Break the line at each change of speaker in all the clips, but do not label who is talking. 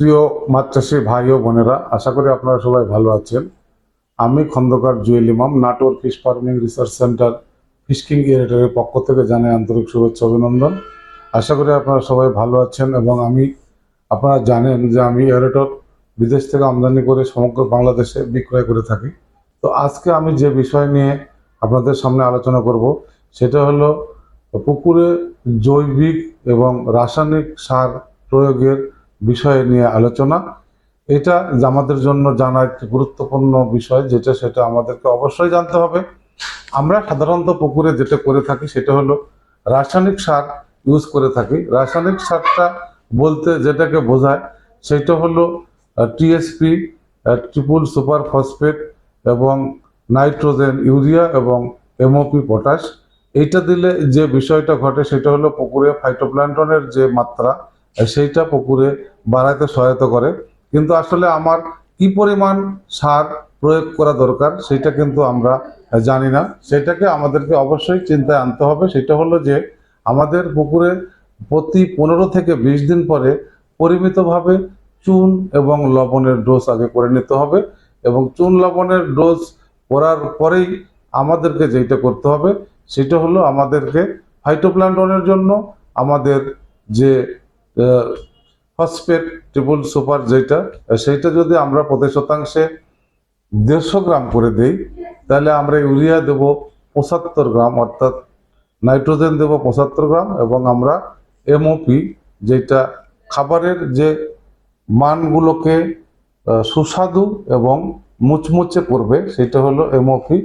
প্রিয় মাছ চাষি ভাই ও বোনেরা, আশা করি আপনারা সবাই ভালো আছেন। আমি Khandakar Jewel Imam, Natore fish farming research center Fish King ইরেটারের পক্ষ থেকে জানাই আন্তরিক শুভেচ্ছা অভিনন্দন। আশা করি আপনারা সবাই ভালো আছেন এবং আমি, আপনারা জানেন যে আমি এরেটর বিদেশ থেকে আমদানি করে সমগ্র বাংলাদেশে বিক্রয় করে থাকি। তো আজকে আমি যে বিষয় নিয়ে আপনাদের সামনে আলোচনা করব, সেটা হলো পুকুরে জৈবিক এবং রাসায়নিক সার প্রয়োগের বিষয় নিয়ে আলোচনা। এটা আমাদের জন্য জানা একটি গুরুত্বপূর্ণ বিষয়, যেটা সেটা আমাদেরকে অবশ্যই জানতে হবে। আমরা সাধারণত পুকুরে যেটা করে থাকি সেটা হলো রাসায়নিক সার ইউজ করে থাকি। রাসায়নিক সারটা বলতে যেটাকে বোঝায় সেটা হলো টিএসপি ট্রিপুল সুপার ফসফেট এবং নাইট্রোজেন ইউরিয়া এবং এমওপি পটাশ এইটা দিলে যে বিষয়টা ঘটে সেটা হলো পুকুরে ফাইটোপ্ল্যান্টনের যে মাত্রা সেইটা পুকুরে বাড়াইতে সহায়তা করে। কিন্তু আসলে আমার কি পরিমাণ সার প্রয়োগ করা দরকার সেটা কিন্তু আমরা জানি না। সেটাকে আমাদেরকে অবশ্যই চিন্তায় আনতে হবে। সেটা হলো যে আমাদের পুকুরে প্রতি পনেরো থেকে বিশ দিন পরে পরিমিতভাবে চুন এবং লবণের ডোজ আগে করে নিতে হবে এবং চুন লবণের ডোজ করার পরেই আমাদেরকে যেটা করতে হবে সেটা হলো আমাদেরকে ফাইটোপ্ল্যান্টনের জন্য আমাদের যে ফসফেট ট্রিপল সুপার যেটা সেইটা যদি আমরা প্রতি শতাংশে দেড়শো গ্রাম করে দেই, তাহলে আমরা ইউরিয়া দেব পঁচাত্তর গ্রাম, অর্থাৎ নাইট্রোজেন দেব পঁচাত্তর গ্রাম এবং আমরা এমওপি যেটা খাবারের যে মানগুলোকে সুস্বাদু এবং মুচমুচে করবে, সেটা হলো এমওপি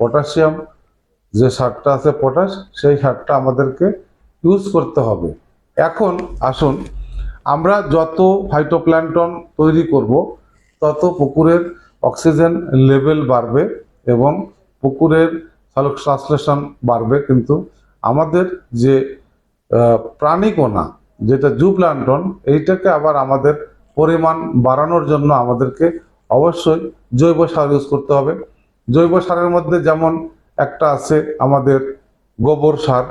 পটাশিয়াম যে সারটা আছে পটাশ, সেই সারটা আমাদেরকে ইউজ করতে হবে। এখন আসুন আমরা যত ফাইটোপ্ল্যান্টন তৈরি করব তত পুকুরের অক্সিজেন লেভেল বাড়বে এবং পুকুরের সালোক ট্রান্সলেশন বাড়বে। কিন্তু আমাদের যে আহ, প্রাণীকণা যেটা জু প্ল্যান্টন এইটাকে আবার আমাদের পরিমাণ বাড়ানোর জন্য আমাদেরকে অবশ্যই জৈব সার ইউজ করতে হবে। জৈব সারের মধ্যে যেমন একটা আছে আমাদের গোবর সার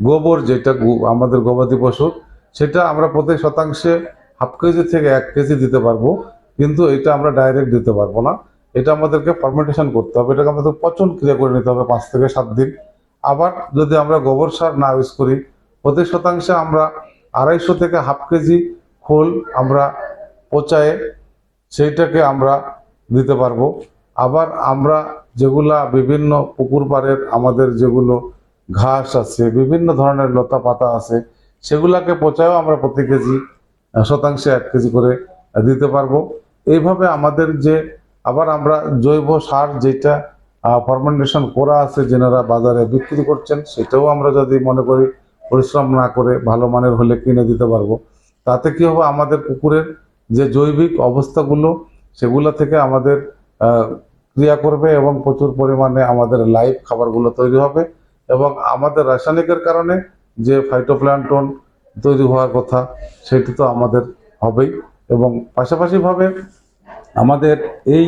গোবর যেটা আমাদের গবাদি পশুর, সেটা আমরা প্রতি শতাংশে হাফ কেজি থেকে এক কেজি দিতে পারব, কিন্তু এটা আমরা ডাইরেক্ট দিতে পারব না। এটা আমাদেরকে ফার্মেন্টেশন করতে হবে, এটাকে আমাদের পচন ক্রিয়া করে নিতে হবে পাঁচ থেকে সাত দিন। আবার যদি আমরা গোবর সার না ইউজ করি, প্রতি শতাংশে আমরা আড়াইশো থেকে হাফ কেজি খোল আমরা পচায়ে সেইটাকে আমরা দিতে পারব। আবার আমরা যেগুলা বিভিন্ন পুকুর পাড়ের আমাদের যেগুলো ঘাস আছে, বিভিন্ন ধরনের লতা পাতা আছে, সেগুলাকে পচায়ও আমরা প্রতি কেজি শতাংশে এক কেজি করে দিতে পারব। এইভাবে আমাদের যে আবার আমরা জৈব সার যেটা ফার্মেন্টেশন করা আছে যেনারা বাজারে বিক্রি করছেন, সেটাও আমরা যদি মনে করি পরিশ্রম না করে ভালো মানের হলে কিনে দিতে পারব। তাতে কি হবে? আমাদের পুকুরের যে জৈবিক অবস্থাগুলো, সেগুলো থেকে আমাদের ক্রিয়া করবে এবং প্রচুর পরিমাণে আমাদের লাইভ খাবারগুলো তৈরি হবে। এবং আমাদের রাসায়নিকের কারণে যে ফাইটোপ্ল্যান্টন তৈরি হওয়ার কথা, সেটি তো আমাদের হবেই। এবং পাশাপাশিভাবে আমাদের এই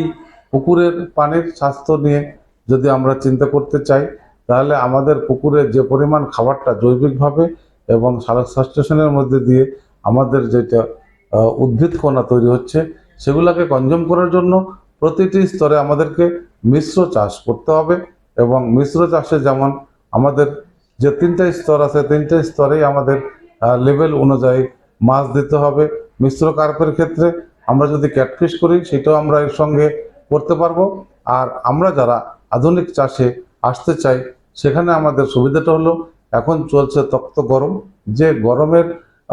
পুকুরের পানির স্বাস্থ্য নিয়ে যদি আমরা চিন্তা করতে চাই, তাহলে আমাদের পুকুরে যে পরিমাণ খাবারটা জৈবিকভাবে এবং সালোক সাস্টেশনের মধ্যে দিয়ে আমাদের যেটা উদ্ভিদ কণা তৈরি হচ্ছে, সেগুলোকে কনজিউম করার জন্য প্রতিটি স্তরে আমাদেরকে মিশ্র চাষ করতে হবে এবং মিশ্র চাষে যেমন আমাদের যে তিনটা স্তর আছে, তিনটে স্তরেই আমাদের লেভেল অনুযায়ী মাছ দিতে হবে। মিশ্র কার্পের ক্ষেত্রে আমরা যদি ক্যাটফিশ করি, সেটাও আমরা এর সঙ্গে করতে পারব। আর আমরা যারা আধুনিক চাষে আসতে চাই, সেখানে আমাদের সুবিধাটা হলো, এখন চলছে তপ্ত গরম। যে গরমের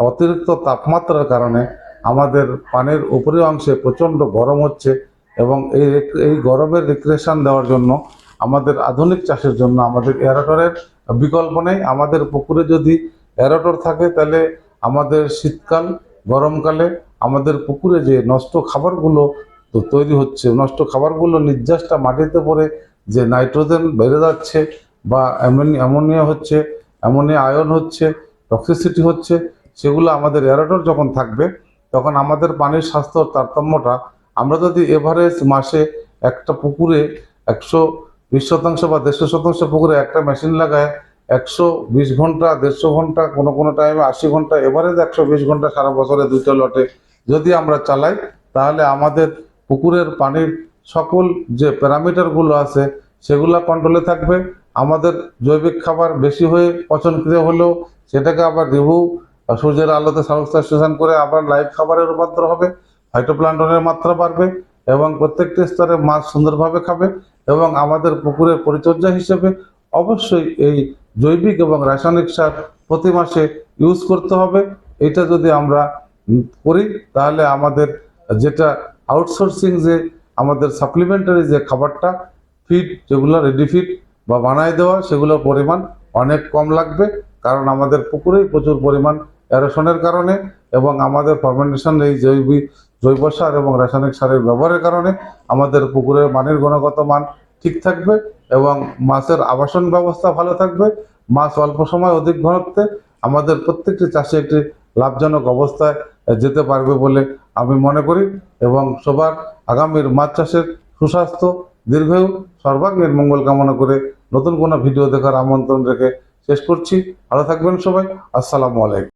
অতিরিক্ত তাপমাত্রার কারণে আমাদের পানির উপরের অংশে প্রচণ্ড গরম হচ্ছে এবং এই এই গরমের রিক্রেশন দেওয়ার জন্য আমাদের আধুনিক চাষের জন্য আমাদের এরাটরের বিকল্প নেই। আমাদের পুকুরে যদি এরাটর থাকে, তাহলে আমাদের শীতকাল, গরমকালে আমাদের পুকুরে যে নষ্ট খাবারগুলো তো তৈরি হচ্ছে, নষ্ট খাবারগুলো নির্যাসটা মাটিতে পড়ে যে নাইট্রোজেন বেড়ে যাচ্ছে বা অ্যামোনি- অ্যামোনিয়া হচ্ছে, অ্যামোনিয়া আয়ন হচ্ছে টক্সিসিটি হচ্ছে, সেগুলো আমাদের এরাটর যখন থাকবে, তখন আমাদের পানির স্বাস্থ্য তারতম্যটা, আমরা যদি এভারেজ মাসে একটা পুকুরে একশো বিশ শতাংশ বা দেড়শো শতাংশ পুকুরে একটা মেশিন লাগায় একশো বিশ ঘণ্টা, দেড়শো ঘণ্টা, কোনো কোনো টাইমে আশি ঘণ্টা এভারেজ একশো বিশ ঘণ্টা সারা বছরে দুটো লটে। যদি আমরা চালাই, তাহলে আমাদের পুকুরের পানির সকল যে প্যারামিটারগুলো আছে, সেগুলো কন্ট্রোলে থাকবে। আমাদের জৈবিক খাবার বেশি হয়ে পচন ক্রিয়া হলেও সেটাকে আবার রিভিউ সূর্যের আলোতে সাবস্টেশন করে আবার লাইভ খাবারে রূপান্তর হবে। ফাইটোপ্লান্টনের মাত্রা বাড়বে এবং প্রত্যেকটি স্তরে মাছ সুন্দরভাবে খাবে। এবং আমাদের পুকুরের পরিচর্যা হিসেবে অবশ্যই এই জৈবিক এবং রাসায়নিক সার প্রতি মাসে ইউজ করতে হবে। এটা যদি আমরা করি, তাহলে আমাদের যেটা আউটসোর্সিং যে আমাদের সাপ্লিমেন্টারি যে খাবারটা ফিড যেগুলো রেডি ফিড বা বানায় দেওয়া, সেগুলোর পরিমাণ অনেক কম লাগবে। কারণ আমাদের পুকুরেই প্রচুর পরিমাণ এরোশনের কারণে এবং আমাদের ফার্মেন্টেশন এই জৈবিক জৈব সার এবং রাসায়নিক সারের ব্যবহারের কারণে আমাদের পুকুরের মানের গুণগত মান ঠিক থাকবে এবং মাছের আবাসন ব্যবস্থা ভালো থাকবে। মাছ অল্প সময় অধিক ঘনত্বে আমাদের প্রত্যেকটি চাষে একটি লাভজনক অবস্থায় যেতে পারবে বলে আমি মনে করি এবং সবার আগামীর মাছ চাষের সুস্বাস্থ্য, দীর্ঘায়ু সর্বাঙ্গীন মঙ্গল কামনা করে নতুন কোনো ভিডিও দেখার আমন্ত্রণ রেখে শেষ করছি। ভালো থাকবেন সবাই। আসসালামু আলাইকুম।